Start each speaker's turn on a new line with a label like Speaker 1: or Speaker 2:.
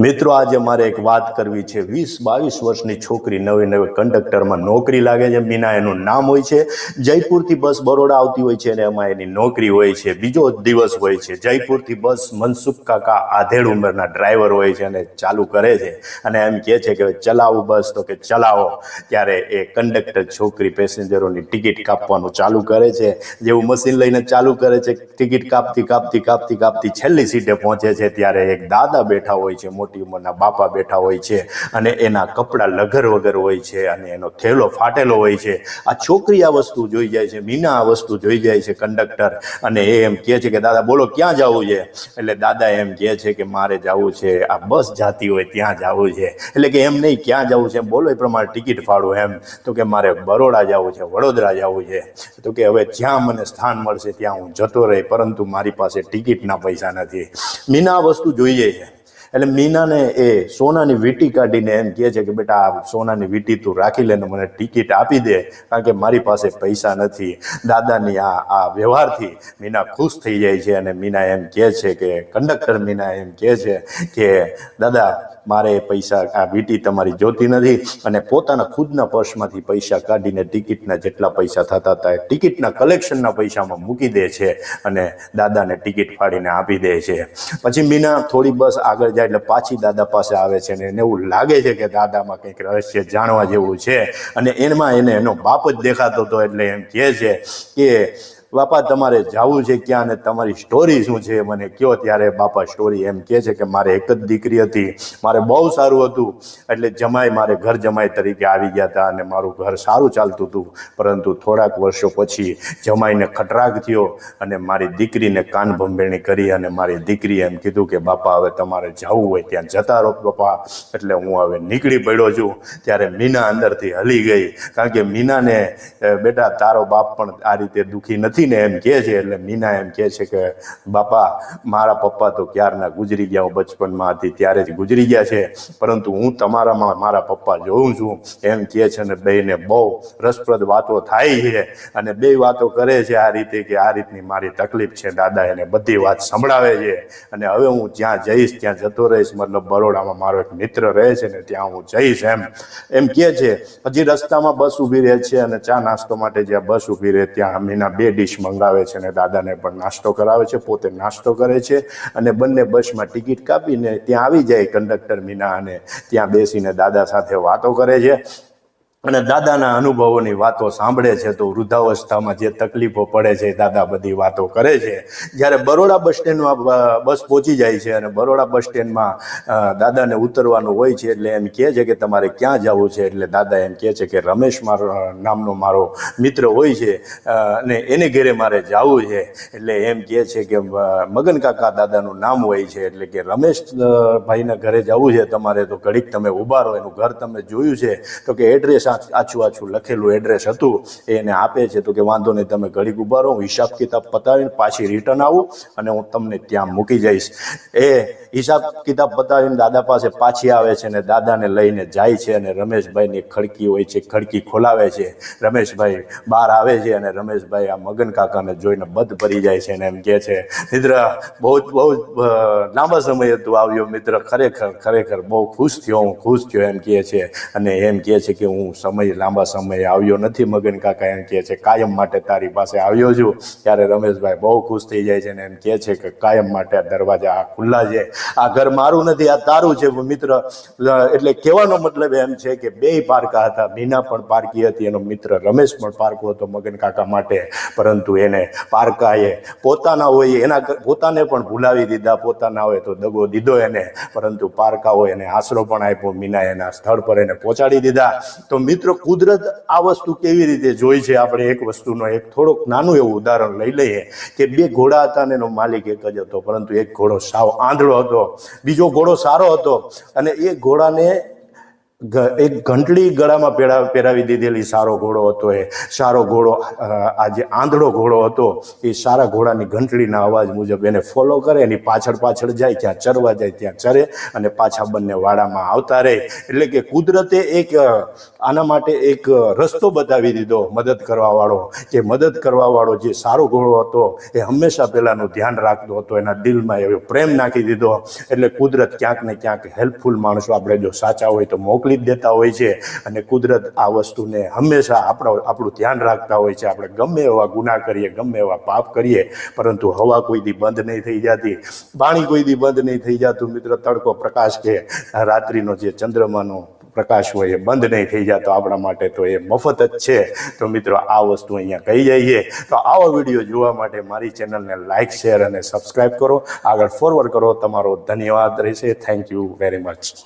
Speaker 1: મિત્રો, આજે મારે એક વાત કરવી છે. વીસ, બાવીસ વર્ષની છોકરી નવી નવી કંડક્ટરમાં નોકરી લાગે છે. મીના એનું નામ હોય છે. જયપુરથી બસ બરોડા આવતી હોય છે અને એમાં એની નોકરી હોય છે. બીજો દિવસ હોય છે. જયપુરથી બસ મનસુખ કાકા આધેડ ઉંમરના ડ્રાઈવર હોય છે અને ચાલુ કરે છે. અને એમ કહે છે કે ચલાવું બસ. તો કે ચલાવો. ત્યારે એ કંડક્ટર છોકરી પેસેન્જરોની ટિકિટ કાપવાનું ચાલુ કરે છે. જેવું મશીન લઈને ચાલુ કરે છે. ટિકિટ કાપતી કાપતી કાપતી કાપતી છેલ્લી સીટે પહોંચે છે. ત્યારે એક દાદા બેઠા હોય છે મોટી ઉંમરના બાપા બેઠા હોય છે અને એના કપડાં લગર વગર હોય છે અને એનો થેલો ફાટેલો હોય છે. આ છોકરી આ વસ્તુ જોઈ જાય છે, મીના આ વસ્તુ જોઈ જાય છે કંડક્ટર અને એ એમ કહે છે કે, દાદા, બોલો, ક્યાં જવું છે? એટલે દાદા એમ કહે છે કે, મારે જવું છે, આ બસ જાતી હોય ત્યાં જવું છે. એટલે કે એમ નહીં, ક્યાં જવું છે? બોલો, એ પ્રમાણે ટિકિટ ફાડું. એમ તો કે, મારે બરોડા જવું છે, વડોદરા જવું છે. તો કે, હવે જ્યાં મને સ્થાન મળશે ત્યાં હું જતો રહી, પરંતુ મારી પાસે ટિકિટના પૈસા નથી. મીના વસ્તુ જોઈએ છે. એટલે મીનાને એ સોનાની વીંટી કાઢીને એમ કહે છે કે, બેટા, આ સોનાની વીંટી તું રાખી લેને મને ટિકિટ આપી દે, કારણ કે મારી પાસે પૈસા નથી. દાદાની આ આ વ્યવહારથી મીના ખુશ થઈ જાય છે અને મીના એમ કહે છે કે, કંડક્ટર મીના એમ કહે છે કે, દાદા મારે પૈસા આ વીટી તમારી જોતી નથી અને પોતાના ખુદના પર્સમાંથી પૈસા કાઢીને ટિકિટના જેટલા પૈસા થતા હતા એ ટિકિટના કલેક્શનના પૈસામાં મૂકી દે છે અને દાદાને ટિકિટ ફાડીને આપી દે છે. પછી મીના થોડી બસ આગળ જાય એટલે પાછી દાદા પાસે આવે છે અને એને એવું લાગે છે કે દાદામાં કંઈક રહસ્ય જાણવા જેવું છે અને એમાં એને એનો બાપ જ દેખાતો હતો એટલે એમ કહે છે કે બાપા, તમારે જવું છે ક્યાં ને તમારી સ્ટોરી શું છે? મને કયો ત્યારે બાપા સ્ટોરી એમ કહે છે કે મારે એક જ દીકરી હતી. મારે બહુ સારું હતું. એટલે જમાઈ મારે ઘર જમાઈ તરીકે આવી ગયા હતા અને મારું ઘર સારું ચાલતું હતું. પરંતુ થોડાક વર્ષો પછી જમાઈને ખટરાગ થયો અને મારી દીકરીને કાન ભંભેણી કરી અને મારી દીકરી એમ કીધું કે, બાપા, હવે તમારે જવું હોય ત્યાં જતા રહો બાપા. એટલે હું હવે નીકળી પડ્યો છું. ત્યારે મીના અંદરથી હલી ગઈ. કારણ કે મીનાને બેટા, તારો બાપ પણ આ રીતે દુઃખી નથી ને એમ કહે છે, એટલે મીના એમ કહે છે કે, બાપા, મારા પપ્પા તો ક્યારના ગુજરી ગયા બચપનમાં હતી, ત્યારે જ ગુજરી ગયા છે. પરંતુ હું તમારામાં મારા પપ્પા જોઉં છું. એમ કહે છે અને બેને બહુ રસપ્રદ વાતો થાય છે. અને બે વાતો કરે છે આ રીતે કે આ રીતની મારી તકલીફ છે, દાદા એને બધી વાત સંભળાવે છે. અને હવે હું જ્યાં જઈશ, ત્યાં જતો રહીશ. મતલબ બરોડામાં મારો એક મિત્ર રહે છે ને ત્યાં હું જઈશ એમ. એમ કહે છે, હજી રસ્તામાં બસ ઊભી રહે છે અને ચા નાસ્તો માટે જ્યાં બસ ઊભી રહે, ત્યાં મીના બે ડીશ મંગાવે છે અને દાદાને પણ નાસ્તો કરાવે છે, પોતે નાસ્તો કરે છે અને બંને બસમાં ટિકિટ કાપીને ત્યાં આવી જાય કંડક્ટર મીના અને ત્યાં બેસીને દાદા સાથે વાતો કરે છે. અને દાદાના અનુભવોની વાતો સાંભળે છે તો વૃદ્ધાવસ્થામાં જે તકલીફો પડે છે, દાદા બધી વાતો કરે છે. જ્યારે બરોડા બસ સ્ટેન્ડમાં બસ પહોંચી જાય છે અને બરોડા બસ સ્ટેન્ડમાં દાદાને ઉતરવાનું હોય છે એટલે એમ કહે છે કે તમારે ક્યાં જવું છે? એટલે દાદા એમ કહે છે કે રમેશ મારો નામનો મારો મિત્ર હોય છે અને એને ઘેરે મારે જવું છે. એટલે એમ કહે છે કે મગન કાકા દાદાનું નામ હોય છે એટલે કે રમેશ ભાઈના ઘરે જવું છે. તમારે તો ઘડીક તમે ઊભા રહો, એનું ઘર તમે જોયું છે. તો કે એડ્રેસ આછું આછું લખેલું એડ્રેસ હતું, એ એને આપે છે, તો કે વાંધો નહીં, તમે ઘડીક ઉભારો હું હિસાબ કિતાબ પતાવીને પાછી રિટર્ન આવું અને હું તમને ત્યાં મૂકી જઈશ. એ હિસાબ કિતાબ પતાવીને દાદા પાસે પાછી આવે છે અને દાદાને લઈને જાય છે અને રમેશભાઈની ખડકી હોય છે, ખડકી ખોલાવે છે. રમેશભાઈ બહાર આવે છે અને રમેશભાઈ આ મગન કાકાને જોઈને બધ ભરી જાય છે અને એમ કહે છે, મિત્ર, બહુ જ બહુ જ લાંબા સમય તું આવ્યો, મિત્ર, ખરેખર ખરેખર બહુ ખુશ થયો, હું ખુશ થયો, એમ કહે છે. અને એમ કહે છે કે હું સમય, લાંબા સમયે આવ્યો નથી મગન કાકા એમ કહે છે, કાયમ માટે તારી પાસે આવ્યો છું. ત્યારે રમેશભાઈ બહુ ખુશ થઈ જાય છે ને એમ કહે છે કે, કાયમ માટે આ દરવાજા આ ખુલ્લા છે. આ ઘર મારું નથી, આ તારું છે. મિત્ર એટલે કહેવાનો મતલબ એમ છે કે બે પારકા હતા. મીના પણ પારકી હતી, એનો મિત્ર રમેશ પણ પારકો હતો મગન કાકા માટે. પરંતુ એને પારકાએ પોતાના હોય, એના પોતાને પણ ભૂલાવી દીધા. પોતાના હોય તો દગો દીધો એને. પરંતુ પારકાઓ એને આશરો પણ આપ્યો. મીના એના સ્થળ પર એને પહોંચાડી દીધા. તો મિત્રો, કુદરત આ વસ્તુ કેવી રીતે જોઈ છે? આપણે એક વસ્તુનો એક થોડોક નાનું એવું ઉદાહરણ લઈ લઈએ કે બે ઘોડા હતા અને એનો માલિક એક જ હતો, પરંતુ એક ઘોડો સાવ આંધળો હતો, બીજો ઘોડો સારો હતો અને એ ઘોડાને એક ઘંટડી ગળામાં પેરા પહેરાવી દીધેલી સારો ઘોડો હતો એ. સારો ઘોડો આ જે આંધળો ઘોડો હતો, એ સારા ઘોડાની ઘંટડીના અવાજ મુજબ એને ફોલો કરે, એની પાછળ પાછળ જાય ત્યાં ચરવા જાય, ત્યાં ચરે અને પાછા બંને વાડામાં આવતા રહે. એટલે કે કુદરતે એક આના માટે એક રસ્તો બતાવી દીધો મદદ કરવાવાળો જે મદદ કરવાવાળો જે સારો ઘોડો હતો, એ હંમેશા પહેલાંનું ધ્યાન રાખતો હતો, એના દિલમાં એવો પ્રેમ નાખી દીધો. એટલે કુદરત ક્યાંક ને ક્યાંક હેલ્પફુલ માણસો આપણે જો સાચા હોય તો મોકલી જ દેતા હોય છે અને કુદરત આ વસ્તુને હંમેશા આપણો આપણું ધ્યાન રાખતા હોય છે. આપણે ગમે એવા ગુના કરીએ, ગમે એવા પાપ કરીએ, પરંતુ હવા કોઈ દી બંધ નહીં થઈ જતી પાણી કોઈ દી બંધ નહીં થઈ જતું. મિત્ર, તડકો પ્રકાશ કે રાત્રિનો જે ચંદ્રમાનો પ્રકાશ હોય એ બંધ નહીં થઈ જતો. આપણા માટે તો એ મફત જ છે. તો મિત્રો, આ વસ્તુ અહીંયા કહી જઈએ. તો આવા વીડિયો જોવા માટે મારી ચેનલને લાઇક શેર અને સબસ્ક્રાઇબ કરો. આગળ ફોરવર્ડ કરો. તમારો ધન્યવાદ રહેશે. Thank you very much